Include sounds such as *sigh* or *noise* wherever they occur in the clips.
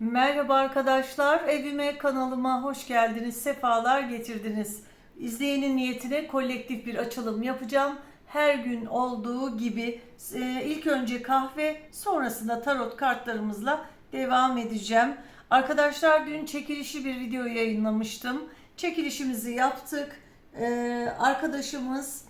Merhaba arkadaşlar, evime kanalıma hoş geldiniz, sefalar getirdiniz. İzleyenin niyetine kolektif bir açılım yapacağım. Her gün olduğu gibi e, ilk önce kahve, sonrasında tarot kartlarımızla devam edeceğim. Arkadaşlar dün çekilişi bir video yayınlamıştım. Çekilişimizi yaptık. E, arkadaşımız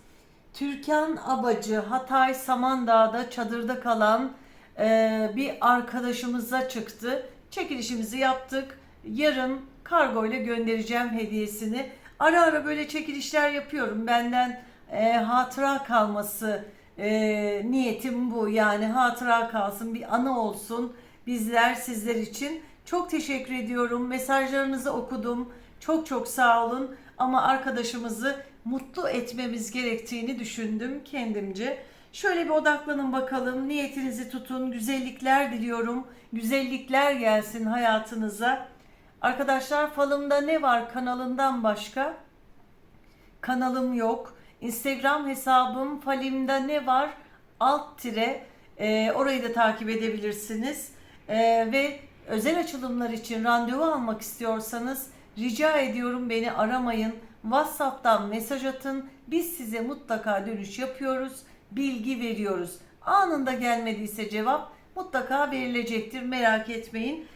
Türkan Abacı Hatay Samandağ'da çadırda kalan e, bir arkadaşımıza çıktı. Çekilişimizi yaptık. Yarın kargo ile göndereceğim hediyesini. Ara ara böyle çekilişler yapıyorum. Benden e, hatıra kalması e, niyetim bu. Yani hatıra kalsın, bir anı olsun bizler sizler için. Çok teşekkür ediyorum. Mesajlarınızı okudum. Çok çok sağ olun. Ama arkadaşımızı mutlu etmemiz gerektiğini düşündüm kendimce. Şöyle bir odaklanın bakalım. Niyetinizi tutun. Güzellikler diliyorum. Güzellikler gelsin hayatınıza. Arkadaşlar falımda ne var kanalından başka? Kanalım yok. Instagram hesabım falimde ne var? Alt tire. Ee, orayı da takip edebilirsiniz. Ee, ve özel açılımlar için randevu almak istiyorsanız rica ediyorum beni aramayın. WhatsApp'tan mesaj atın. Biz size mutlaka dönüş yapıyoruz. Bilgi veriyoruz. Anında gelmediyse cevap mutlaka verilecektir. Merak etmeyin.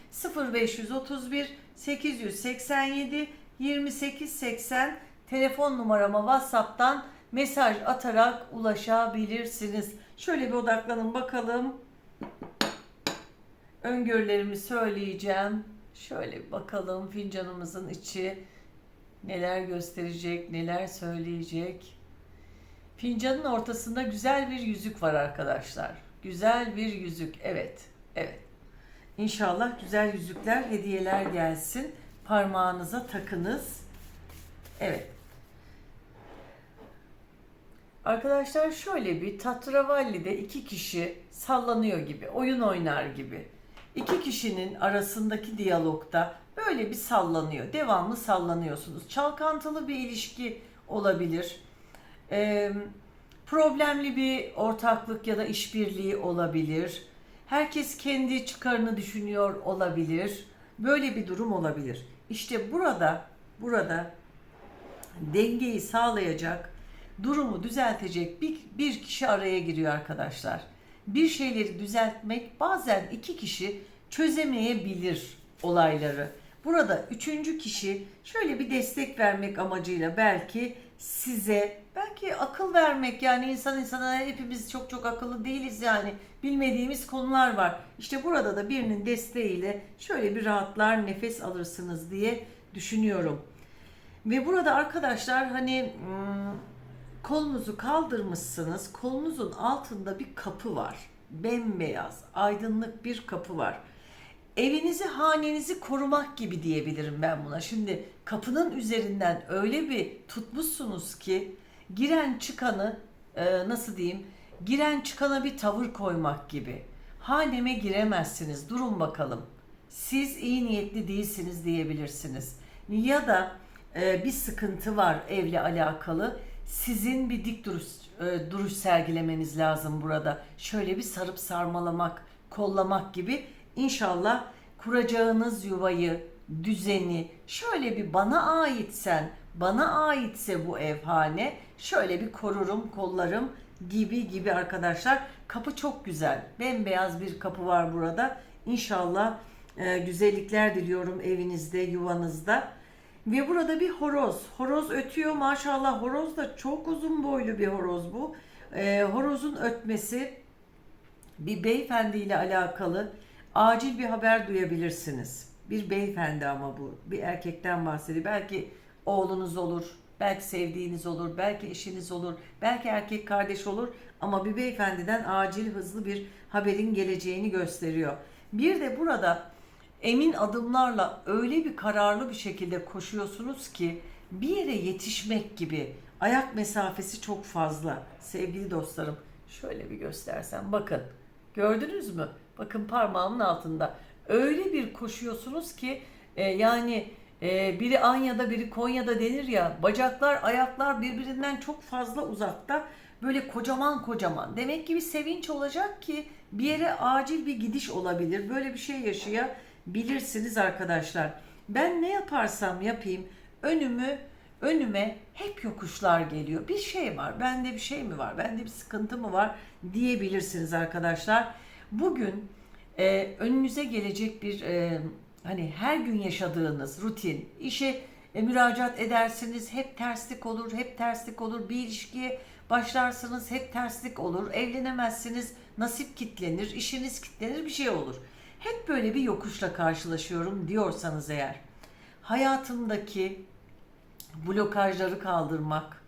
0531 887 2880 telefon numarama WhatsApp'tan mesaj atarak ulaşabilirsiniz. Şöyle bir odaklanın bakalım. Öngörülerimi söyleyeceğim. Şöyle bir bakalım fincanımızın içi neler gösterecek, neler söyleyecek. Fincanın ortasında güzel bir yüzük var arkadaşlar. Güzel bir yüzük. Evet. Evet. İnşallah güzel yüzükler, hediyeler gelsin. Parmağınıza takınız. Evet. Arkadaşlar şöyle bir tatravalli'de iki kişi sallanıyor gibi, oyun oynar gibi. İki kişinin arasındaki diyalogda böyle bir sallanıyor. Devamlı sallanıyorsunuz. Çalkantılı bir ilişki olabilir. Ee, problemli bir ortaklık ya da işbirliği olabilir. Herkes kendi çıkarını düşünüyor olabilir. Böyle bir durum olabilir. İşte burada burada dengeyi sağlayacak, durumu düzeltecek bir, bir kişi araya giriyor arkadaşlar. Bir şeyleri düzeltmek bazen iki kişi çözemeyebilir olayları. Burada üçüncü kişi şöyle bir destek vermek amacıyla belki size belki akıl vermek yani insan insana hepimiz çok çok akıllı değiliz yani bilmediğimiz konular var. İşte burada da birinin desteğiyle şöyle bir rahatlar nefes alırsınız diye düşünüyorum. Ve burada arkadaşlar hani kolunuzu kaldırmışsınız. Kolunuzun altında bir kapı var. Bembeyaz, aydınlık bir kapı var. Evinizi, hanenizi korumak gibi diyebilirim ben buna. Şimdi kapının üzerinden öyle bir tutmuşsunuz ki giren çıkanı e, nasıl diyeyim? Giren çıkana bir tavır koymak gibi. Haneme giremezsiniz. Durun bakalım. Siz iyi niyetli değilsiniz diyebilirsiniz. Ya da e, bir sıkıntı var evle alakalı. Sizin bir dik duruş, e, duruş sergilemeniz lazım burada. Şöyle bir sarıp sarmalamak, kollamak gibi. İnşallah kuracağınız yuvayı, düzeni şöyle bir bana aitsen, bana aitse bu evhane şöyle bir korurum, kollarım gibi gibi arkadaşlar. Kapı çok güzel. Bembeyaz bir kapı var burada. İnşallah e, güzellikler diliyorum evinizde, yuvanızda. Ve burada bir horoz. Horoz ötüyor maşallah. Horoz da çok uzun boylu bir horoz bu. E, horozun ötmesi bir beyefendi ile alakalı acil bir haber duyabilirsiniz. Bir beyefendi ama bu. Bir erkekten bahsediyor. Belki oğlunuz olur, belki sevdiğiniz olur, belki eşiniz olur, belki erkek kardeş olur ama bir beyefendiden acil hızlı bir haberin geleceğini gösteriyor. Bir de burada emin adımlarla öyle bir kararlı bir şekilde koşuyorsunuz ki bir yere yetişmek gibi ayak mesafesi çok fazla. Sevgili dostlarım şöyle bir göstersem bakın gördünüz mü? Bakın parmağımın altında öyle bir koşuyorsunuz ki e, yani e, biri Anya'da biri Konya'da denir ya bacaklar ayaklar birbirinden çok fazla uzakta böyle kocaman kocaman. Demek ki bir sevinç olacak ki bir yere acil bir gidiş olabilir. Böyle bir şey bilirsiniz arkadaşlar. Ben ne yaparsam yapayım önümü önüme hep yokuşlar geliyor. Bir şey var. Bende bir şey mi var? Bende bir sıkıntı mı var diyebilirsiniz arkadaşlar. Bugün e, önünüze gelecek bir e, hani her gün yaşadığınız rutin, işe e, müracaat edersiniz, hep terslik olur, hep terslik olur. Bir ilişkiye başlarsınız, hep terslik olur. Evlenemezsiniz, nasip kitlenir, işiniz kitlenir, bir şey olur. Hep böyle bir yokuşla karşılaşıyorum diyorsanız eğer, hayatımdaki blokajları kaldırmak,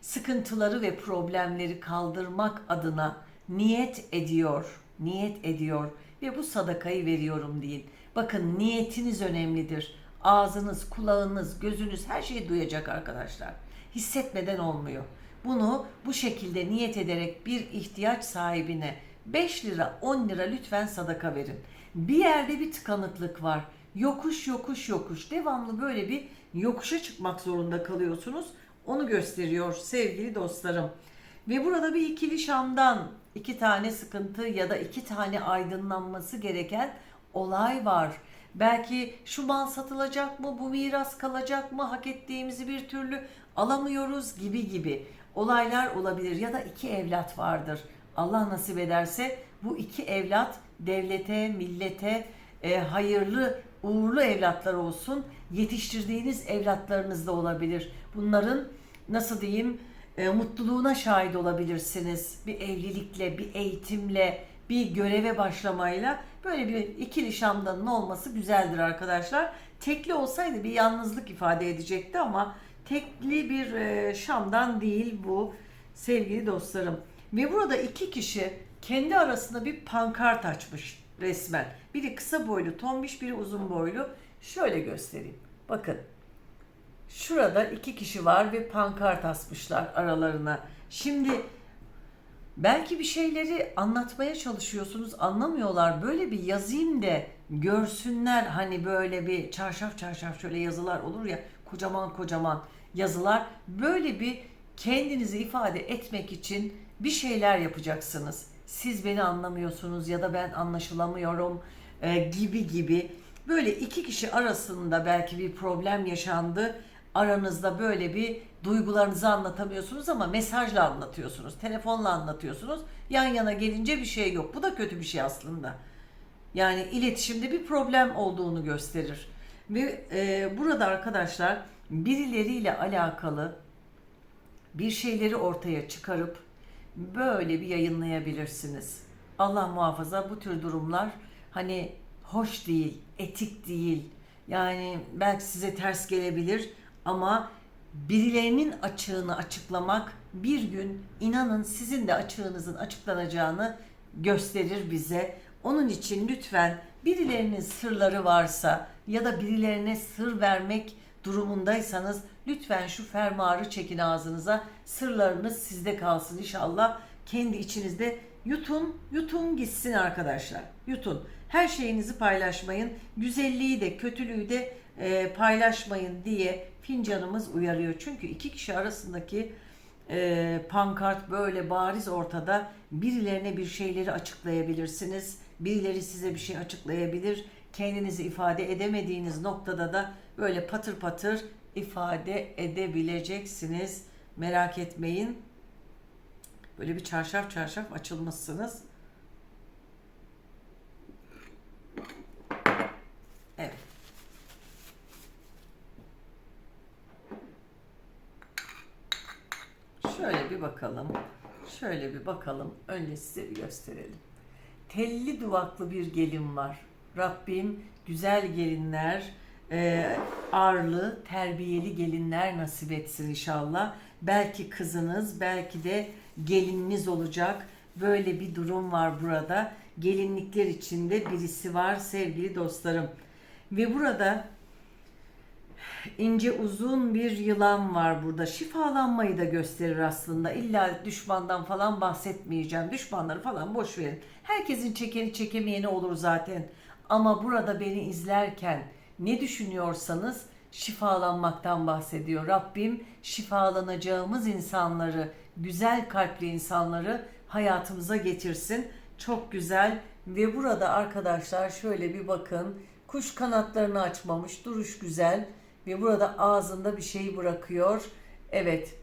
sıkıntıları ve problemleri kaldırmak adına niyet ediyor, niyet ediyor ve bu sadakayı veriyorum deyin. Bakın niyetiniz önemlidir. Ağzınız, kulağınız, gözünüz her şeyi duyacak arkadaşlar. Hissetmeden olmuyor. Bunu bu şekilde niyet ederek bir ihtiyaç sahibine 5 lira 10 lira lütfen sadaka verin. Bir yerde bir tıkanıklık var. Yokuş yokuş yokuş. Devamlı böyle bir yokuşa çıkmak zorunda kalıyorsunuz. Onu gösteriyor sevgili dostlarım. Ve burada bir ikili şamdan iki tane sıkıntı ya da iki tane aydınlanması gereken olay var. Belki şu mal satılacak mı, bu miras kalacak mı, hak ettiğimizi bir türlü alamıyoruz gibi gibi olaylar olabilir. Ya da iki evlat vardır. Allah nasip ederse bu iki evlat devlete, millete e, hayırlı, uğurlu evlatlar olsun. Yetiştirdiğiniz evlatlarınız da olabilir. Bunların nasıl diyeyim e, mutluluğuna şahit olabilirsiniz. Bir evlilikle, bir eğitimle, bir göreve başlamayla böyle bir ikili şamdanın olması güzeldir arkadaşlar. Tekli olsaydı bir yalnızlık ifade edecekti ama tekli bir e, şamdan değil bu sevgili dostlarım. Ve burada iki kişi kendi arasında bir pankart açmış resmen. Biri kısa boylu, tombiş, biri uzun boylu. Şöyle göstereyim. Bakın. Şurada iki kişi var ve pankart asmışlar aralarına. Şimdi belki bir şeyleri anlatmaya çalışıyorsunuz, anlamıyorlar. Böyle bir yazayım da görsünler hani böyle bir çarşaf çarşaf şöyle yazılar olur ya kocaman kocaman yazılar. Böyle bir kendinizi ifade etmek için bir şeyler yapacaksınız. Siz beni anlamıyorsunuz ya da ben anlaşılamıyorum e, gibi gibi. Böyle iki kişi arasında belki bir problem yaşandı. Aranızda böyle bir duygularınızı anlatamıyorsunuz ama mesajla anlatıyorsunuz, telefonla anlatıyorsunuz. Yan yana gelince bir şey yok. Bu da kötü bir şey aslında. Yani iletişimde bir problem olduğunu gösterir. Ve e, burada arkadaşlar birileriyle alakalı bir şeyleri ortaya çıkarıp böyle bir yayınlayabilirsiniz. Allah muhafaza bu tür durumlar hani hoş değil, etik değil. Yani belki size ters gelebilir ama birilerinin açığını açıklamak bir gün inanın sizin de açığınızın açıklanacağını gösterir bize. Onun için lütfen birilerinin sırları varsa ya da birilerine sır vermek durumundaysanız lütfen şu fermuarı çekin ağzınıza. Sırlarınız sizde kalsın inşallah. Kendi içinizde yutun, yutun gitsin arkadaşlar. Yutun. Her şeyinizi paylaşmayın. Güzelliği de kötülüğü de e, paylaşmayın diye fincanımız uyarıyor. Çünkü iki kişi arasındaki e, pankart böyle bariz ortada. Birilerine bir şeyleri açıklayabilirsiniz. Birileri size bir şey açıklayabilir. Kendinizi ifade edemediğiniz noktada da böyle patır patır ifade edebileceksiniz. Merak etmeyin. Böyle bir çarşaf çarşaf açılmışsınız. Evet. Şöyle bakalım. Şöyle bir bakalım. Önce size bir gösterelim. Telli duvaklı bir gelin var. Rabbim güzel gelinler, e, arlı, terbiyeli gelinler nasip etsin inşallah. Belki kızınız, belki de gelininiz olacak. Böyle bir durum var burada. Gelinlikler içinde birisi var sevgili dostlarım. Ve burada ince uzun bir yılan var burada. Şifalanmayı da gösterir aslında. İlla düşmandan falan bahsetmeyeceğim. Düşmanları falan boş verin. Herkesin çekeni çekemeyeni olur zaten. Ama burada beni izlerken ne düşünüyorsanız şifalanmaktan bahsediyor. Rabbim şifalanacağımız insanları, güzel kalpli insanları hayatımıza getirsin. Çok güzel ve burada arkadaşlar şöyle bir bakın Kuş kanatlarını açmamış. Duruş güzel. Ve burada ağzında bir şey bırakıyor. Evet.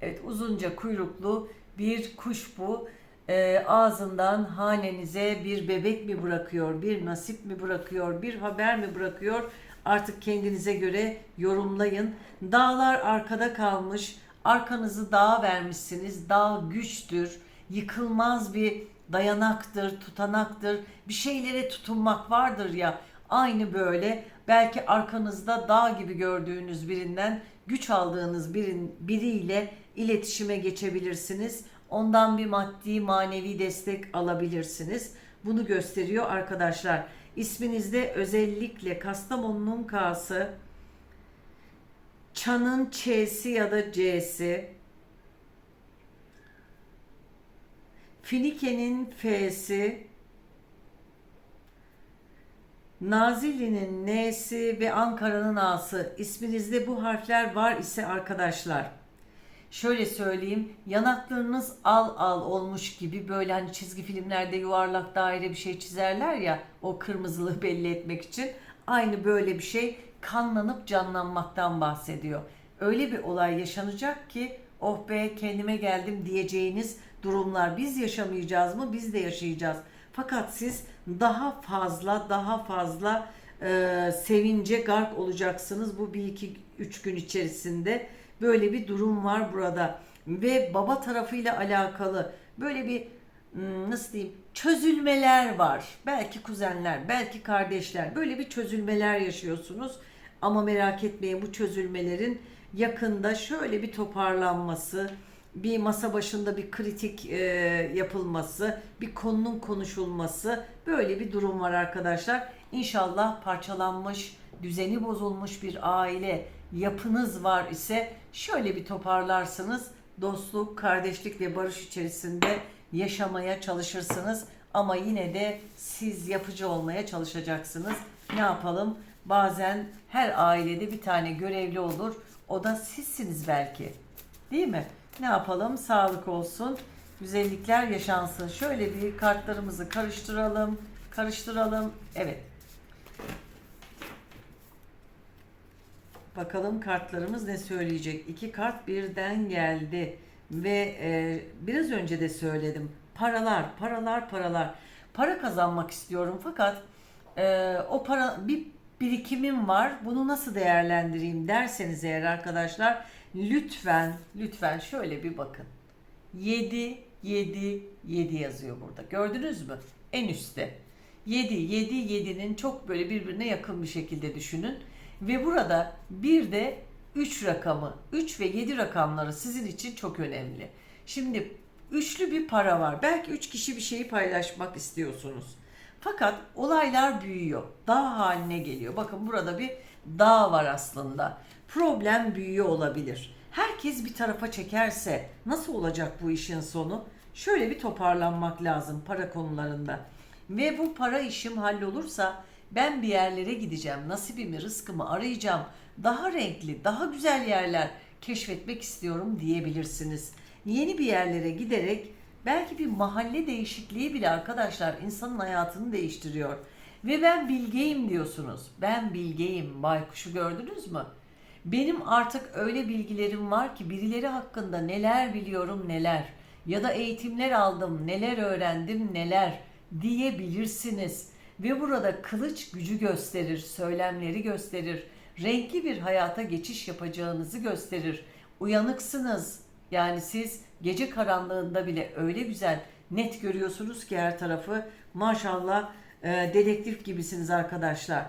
Evet uzunca kuyruklu bir kuş bu. Ee, ağzından hanenize bir bebek mi bırakıyor, bir nasip mi bırakıyor, bir haber mi bırakıyor? Artık kendinize göre yorumlayın. Dağlar arkada kalmış. Arkanızı dağa vermişsiniz. Dağ güçtür. Yıkılmaz bir dayanaktır, tutanaktır. Bir şeylere tutunmak vardır ya. Aynı böyle belki arkanızda dağ gibi gördüğünüz birinden güç aldığınız birin, biriyle iletişime geçebilirsiniz. Ondan bir maddi manevi destek alabilirsiniz. Bunu gösteriyor arkadaşlar. İsminizde özellikle Kastamonu'nun K'sı, Çan'ın Ç'si ya da C'si, Finike'nin F'si, Nazilli'nin N'si ve Ankara'nın A'sı isminizde bu harfler var ise arkadaşlar şöyle söyleyeyim yanaklarınız al al olmuş gibi böyle hani çizgi filmlerde yuvarlak daire bir şey çizerler ya o kırmızılığı *laughs* belli etmek için aynı böyle bir şey kanlanıp canlanmaktan bahsediyor. Öyle bir olay yaşanacak ki oh be kendime geldim diyeceğiniz durumlar biz yaşamayacağız mı biz de yaşayacağız. Fakat siz daha fazla daha fazla e, sevince gark olacaksınız bu bir iki üç gün içerisinde. Böyle bir durum var burada. Ve baba tarafıyla alakalı böyle bir hmm, nasıl diyeyim çözülmeler var. Belki kuzenler, belki kardeşler böyle bir çözülmeler yaşıyorsunuz. Ama merak etmeyin bu çözülmelerin yakında şöyle bir toparlanması, bir masa başında bir kritik e, yapılması, bir konunun konuşulması böyle bir durum var arkadaşlar. İnşallah parçalanmış, düzeni bozulmuş bir aile yapınız var ise şöyle bir toparlarsınız. Dostluk, kardeşlik ve barış içerisinde yaşamaya çalışırsınız. Ama yine de siz yapıcı olmaya çalışacaksınız. Ne yapalım? Bazen her ailede bir tane görevli olur. O da sizsiniz belki. Değil mi? Ne yapalım? Sağlık olsun. Güzellikler yaşansın. Şöyle bir kartlarımızı karıştıralım. Karıştıralım. Evet. Bakalım kartlarımız ne söyleyecek? İki kart birden geldi. Ve e, biraz önce de söyledim. Paralar, paralar, paralar. Para kazanmak istiyorum fakat e, o para bir birikimim var. Bunu nasıl değerlendireyim derseniz eğer arkadaşlar lütfen lütfen şöyle bir bakın. 7 7 7 yazıyor burada. Gördünüz mü? En üstte. 7 7 7'nin çok böyle birbirine yakın bir şekilde düşünün. Ve burada bir de 3 rakamı, 3 ve 7 rakamları sizin için çok önemli. Şimdi üçlü bir para var. Belki 3 kişi bir şeyi paylaşmak istiyorsunuz. Fakat olaylar büyüyor. Dağ haline geliyor. Bakın burada bir dağ var aslında. Problem büyüyor olabilir. Herkes bir tarafa çekerse nasıl olacak bu işin sonu? Şöyle bir toparlanmak lazım para konularında. Ve bu para işim hallolursa ben bir yerlere gideceğim. Nasibimi, rızkımı arayacağım. Daha renkli, daha güzel yerler keşfetmek istiyorum diyebilirsiniz. Yeni bir yerlere giderek belki bir mahalle değişikliği bile arkadaşlar insanın hayatını değiştiriyor. Ve ben bilgeyim diyorsunuz. Ben bilgeyim. Baykuşu gördünüz mü? Benim artık öyle bilgilerim var ki birileri hakkında neler biliyorum neler ya da eğitimler aldım, neler öğrendim neler diyebilirsiniz. Ve burada kılıç gücü gösterir, söylemleri gösterir, renkli bir hayata geçiş yapacağınızı gösterir. Uyanıksınız. Yani siz gece karanlığında bile öyle güzel net görüyorsunuz ki her tarafı. Maşallah e, dedektif gibisiniz arkadaşlar.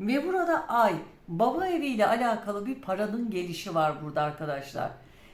Ve burada ay baba eviyle alakalı bir paranın gelişi var burada arkadaşlar.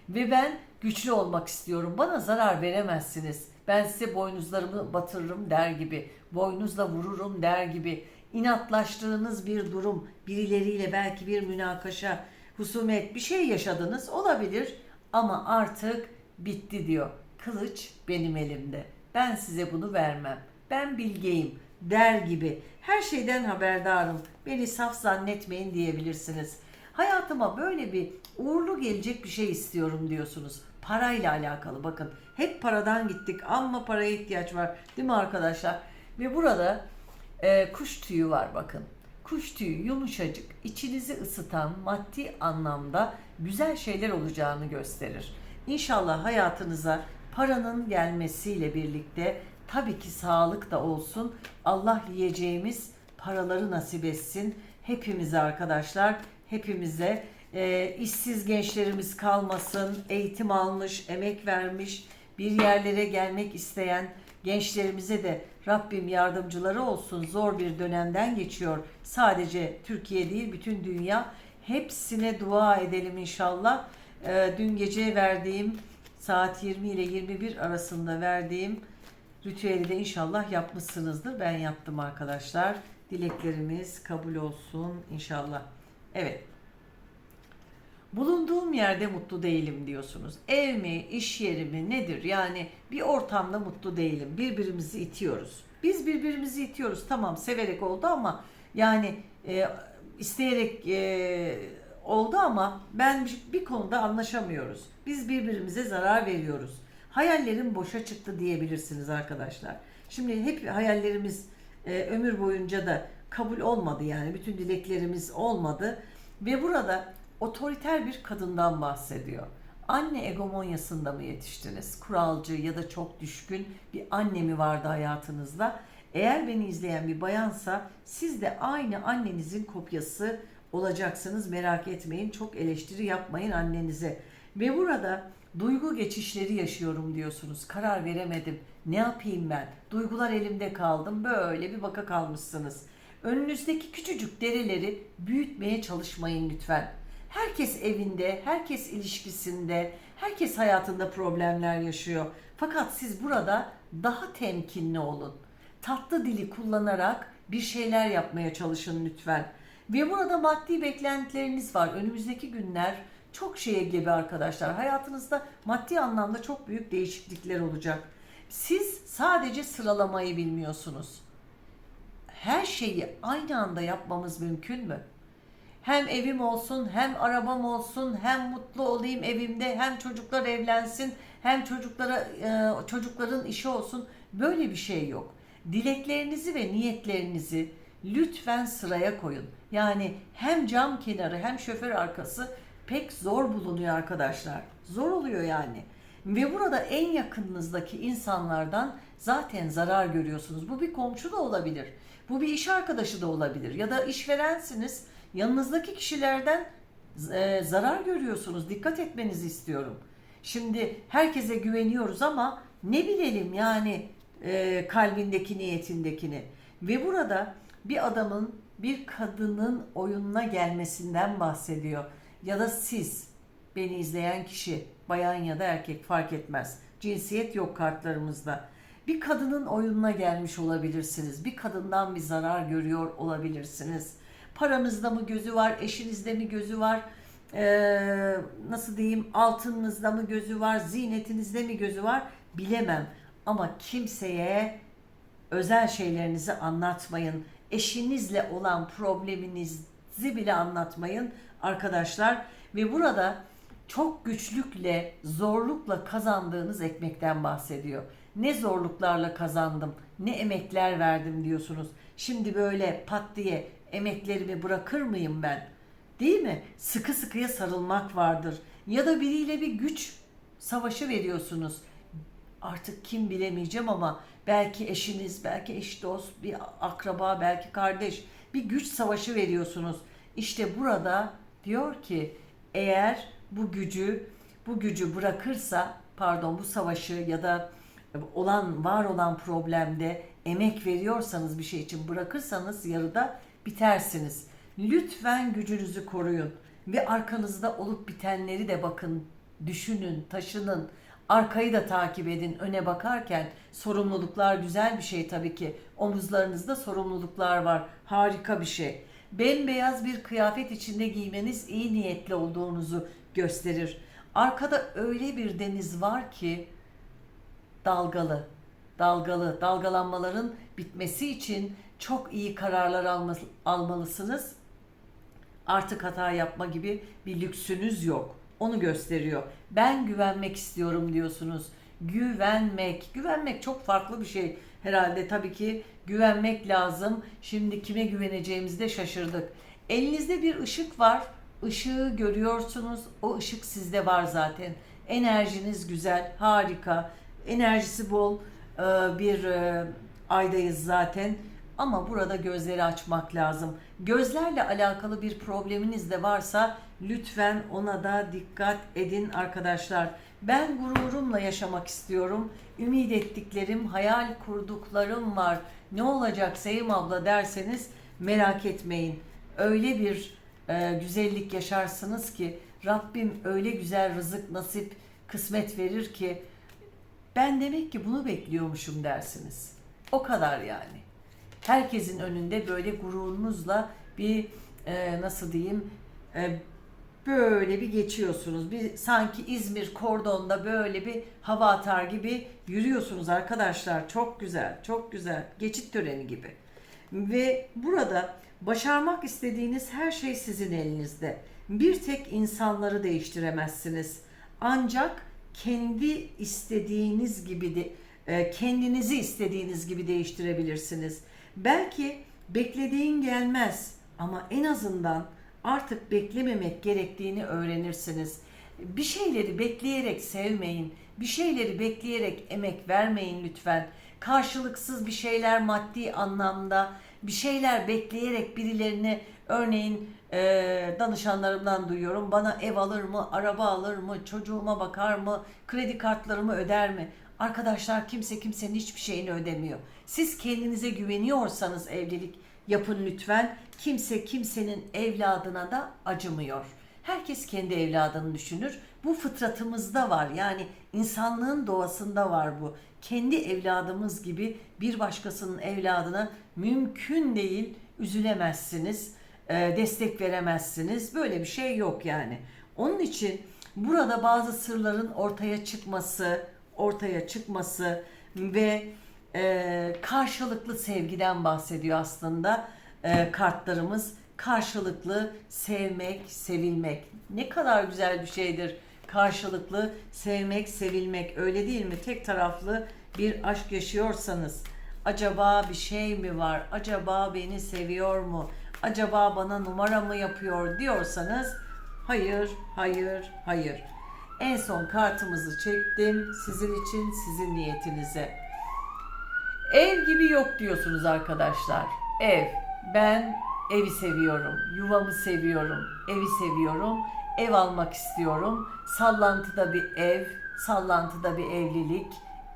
Ve ben güçlü olmak istiyorum. Bana zarar veremezsiniz. Ben size boynuzlarımı batırırım der gibi. Boynuzla vururum der gibi. İnatlaştığınız bir durum, birileriyle belki bir münakaşa, husumet bir şey yaşadınız olabilir ama artık bitti diyor. Kılıç benim elimde. Ben size bunu vermem. Ben bilgeyim der gibi. Her şeyden haberdarım. Beni saf zannetmeyin diyebilirsiniz. Hayatıma böyle bir uğurlu gelecek bir şey istiyorum diyorsunuz. Parayla alakalı bakın. Hep paradan gittik ama paraya ihtiyaç var. Değil mi arkadaşlar? Ve burada e, kuş tüyü var bakın. kuş tüyü yumuşacık, içinizi ısıtan maddi anlamda güzel şeyler olacağını gösterir. İnşallah hayatınıza paranın gelmesiyle birlikte tabii ki sağlık da olsun. Allah yiyeceğimiz paraları nasip etsin. Hepimize arkadaşlar, hepimize e, işsiz gençlerimiz kalmasın, eğitim almış, emek vermiş, bir yerlere gelmek isteyen gençlerimize de Rabbim yardımcıları olsun. Zor bir dönemden geçiyor. Sadece Türkiye değil, bütün dünya. Hepsine dua edelim inşallah. E, dün gece verdiğim saat 20 ile 21 arasında verdiğim ritüeli de inşallah yapmışsınızdır. Ben yaptım arkadaşlar. Dileklerimiz kabul olsun inşallah. Evet. Bulunduğum yerde mutlu değilim diyorsunuz. Ev mi, iş yeri mi nedir? Yani bir ortamda mutlu değilim. Birbirimizi itiyoruz. Biz birbirimizi itiyoruz. Tamam severek oldu ama yani e, isteyerek e, oldu ama ben bir- konuda anlaşamıyoruz. Biz birbirimize zarar veriyoruz. Hayallerim boşa çıktı diyebilirsiniz arkadaşlar. Şimdi hep hayallerimiz e, ömür boyunca da kabul olmadı yani bütün dileklerimiz olmadı ve burada otoriter bir kadından bahsediyor. Anne egomonyasında mı yetiştiniz? Kuralcı ya da çok düşkün bir anne mi vardı hayatınızda? Eğer beni izleyen bir bayansa siz de aynı annenizin kopyası olacaksınız merak etmeyin. Çok eleştiri yapmayın annenize. Ve burada duygu geçişleri yaşıyorum diyorsunuz. Karar veremedim. Ne yapayım ben? Duygular elimde kaldım. Böyle bir baka kalmışsınız. Önünüzdeki küçücük dereleri büyütmeye çalışmayın lütfen. Herkes evinde, herkes ilişkisinde, herkes hayatında problemler yaşıyor. Fakat siz burada daha temkinli olun. Tatlı dili kullanarak bir şeyler yapmaya çalışın lütfen. Ve burada maddi beklentileriniz var. Önümüzdeki günler çok şeye gebe arkadaşlar. Hayatınızda maddi anlamda çok büyük değişiklikler olacak. Siz sadece sıralamayı bilmiyorsunuz. Her şeyi aynı anda yapmamız mümkün mü? Hem evim olsun, hem arabam olsun, hem mutlu olayım evimde, hem çocuklar evlensin, hem çocuklara e, çocukların işi olsun. Böyle bir şey yok. Dileklerinizi ve niyetlerinizi lütfen sıraya koyun. Yani hem cam kenarı hem şoför arkası pek zor bulunuyor arkadaşlar. Zor oluyor yani. Ve burada en yakınınızdaki insanlardan zaten zarar görüyorsunuz. Bu bir komşu da olabilir. Bu bir iş arkadaşı da olabilir. Ya da işverensiniz. Yanınızdaki kişilerden e, zarar görüyorsunuz. Dikkat etmenizi istiyorum. Şimdi herkese güveniyoruz ama ne bilelim yani e, kalbindeki niyetindekini. Ve burada bir adamın bir kadının oyununa gelmesinden bahsediyor. Ya da siz beni izleyen kişi bayan ya da erkek fark etmez. Cinsiyet yok kartlarımızda. Bir kadının oyununa gelmiş olabilirsiniz. Bir kadından bir zarar görüyor olabilirsiniz. Paranızda mı gözü var, eşinizde mi gözü var, ee, nasıl diyeyim altınınızda mı gözü var, ziynetinizde mi gözü var bilemem. Ama kimseye özel şeylerinizi anlatmayın. Eşinizle olan probleminizi bile anlatmayın arkadaşlar. Ve burada çok güçlükle, zorlukla kazandığınız ekmekten bahsediyor. Ne zorluklarla kazandım, ne emekler verdim diyorsunuz. Şimdi böyle pat diye emeklerimi bırakır mıyım ben? Değil mi? Sıkı sıkıya sarılmak vardır. Ya da biriyle bir güç savaşı veriyorsunuz. Artık kim bilemeyeceğim ama belki eşiniz, belki eş dost, bir akraba, belki kardeş bir güç savaşı veriyorsunuz. İşte burada diyor ki eğer bu gücü bu gücü bırakırsa pardon bu savaşı ya da olan var olan problemde emek veriyorsanız bir şey için bırakırsanız yarıda bitersiniz. Lütfen gücünüzü koruyun ve arkanızda olup bitenleri de bakın, düşünün, taşının. Arkayı da takip edin öne bakarken. Sorumluluklar güzel bir şey tabii ki. Omuzlarınızda sorumluluklar var. Harika bir şey. Bembeyaz bir kıyafet içinde giymeniz iyi niyetli olduğunuzu gösterir. Arkada öyle bir deniz var ki dalgalı, dalgalı, dalgalanmaların bitmesi için çok iyi kararlar alma- almalısınız. Artık hata yapma gibi bir lüksünüz yok. Onu gösteriyor. Ben güvenmek istiyorum diyorsunuz. Güvenmek. Güvenmek çok farklı bir şey herhalde. Tabii ki güvenmek lazım. Şimdi kime güveneceğimizi de şaşırdık. Elinizde bir ışık var. Işığı görüyorsunuz. O ışık sizde var zaten. Enerjiniz güzel, harika. Enerjisi bol e, bir e, aydayız zaten. Ama burada gözleri açmak lazım. Gözlerle alakalı bir probleminiz de varsa lütfen ona da dikkat edin arkadaşlar. Ben gururumla yaşamak istiyorum. Ümit ettiklerim, hayal kurduklarım var. Ne olacak Sevim abla derseniz merak etmeyin. Öyle bir e, güzellik yaşarsınız ki Rabbim öyle güzel rızık, nasip, kısmet verir ki ben demek ki bunu bekliyormuşum dersiniz. O kadar yani. Herkesin önünde böyle gururunuzla bir e, nasıl diyeyim e, böyle bir geçiyorsunuz. Bir sanki İzmir kordonda böyle bir hava atar gibi yürüyorsunuz arkadaşlar. Çok güzel, çok güzel. Geçit töreni gibi. Ve burada başarmak istediğiniz her şey sizin elinizde. Bir tek insanları değiştiremezsiniz. Ancak kendi istediğiniz gibi de e, kendinizi istediğiniz gibi değiştirebilirsiniz. Belki beklediğin gelmez ama en azından artık beklememek gerektiğini öğrenirsiniz. Bir şeyleri bekleyerek sevmeyin. Bir şeyleri bekleyerek emek vermeyin lütfen. Karşılıksız bir şeyler maddi anlamda, bir şeyler bekleyerek birilerini örneğin e, danışanlarımdan duyuyorum. Bana ev alır mı, araba alır mı, çocuğuma bakar mı, kredi kartlarımı öder mi? Arkadaşlar kimse kimsenin hiçbir şeyini ödemiyor. Siz kendinize güveniyorsanız evlilik yapın lütfen. Kimse kimsenin evladına da acımıyor. Herkes kendi evladını düşünür. Bu fıtratımızda var. Yani insanlığın doğasında var bu. Kendi evladımız gibi bir başkasının evladına mümkün değil üzülemezsiniz, e, destek veremezsiniz. Böyle bir şey yok yani. Onun için burada bazı sırların ortaya çıkması, ortaya çıkması ve e, karşılıklı sevgiden bahsediyor aslında e, kartlarımız. Karşılıklı sevmek, sevilmek. Ne kadar güzel bir şeydir. Karşılıklı sevmek, sevilmek. Öyle değil mi? Tek taraflı bir aşk yaşıyorsanız acaba bir şey mi var? Acaba beni seviyor mu? Acaba bana numara mı yapıyor diyorsanız hayır, hayır, hayır. En son kartımızı çektim sizin için, sizin niyetinize. Ev gibi yok diyorsunuz arkadaşlar. Ev. Ben evi seviyorum. Yuvamı seviyorum. Evi seviyorum. Ev almak istiyorum. Sallantıda bir ev, sallantıda bir evlilik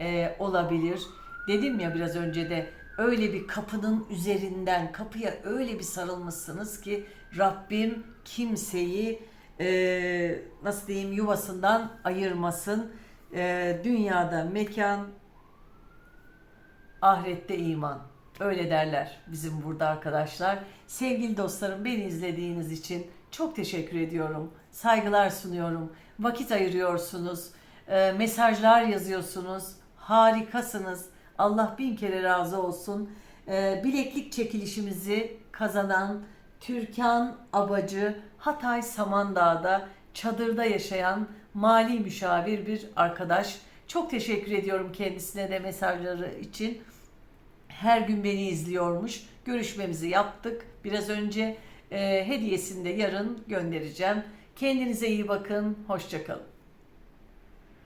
e, olabilir. Dedim ya biraz önce de öyle bir kapının üzerinden kapıya öyle bir sarılmışsınız ki Rabbim kimseyi e, nasıl diyeyim yuvasından ayırmasın. E, dünyada mekan, ahirette iman. Öyle derler bizim burada arkadaşlar. Sevgili dostlarım beni izlediğiniz için çok teşekkür ediyorum. Saygılar sunuyorum. Vakit ayırıyorsunuz. e, mesajlar yazıyorsunuz. Harikasınız. Allah bin kere razı olsun. E, bileklik çekilişimizi kazanan Türkan Abacı Hatay Samandağ'da çadırda yaşayan mali müşavir bir arkadaş. Çok teşekkür ediyorum kendisine de mesajları için. Her gün beni izliyormuş. Görüşmemizi yaptık. Biraz önce e, hediyesini de yarın göndereceğim. Kendinize iyi bakın. Hoşçakalın.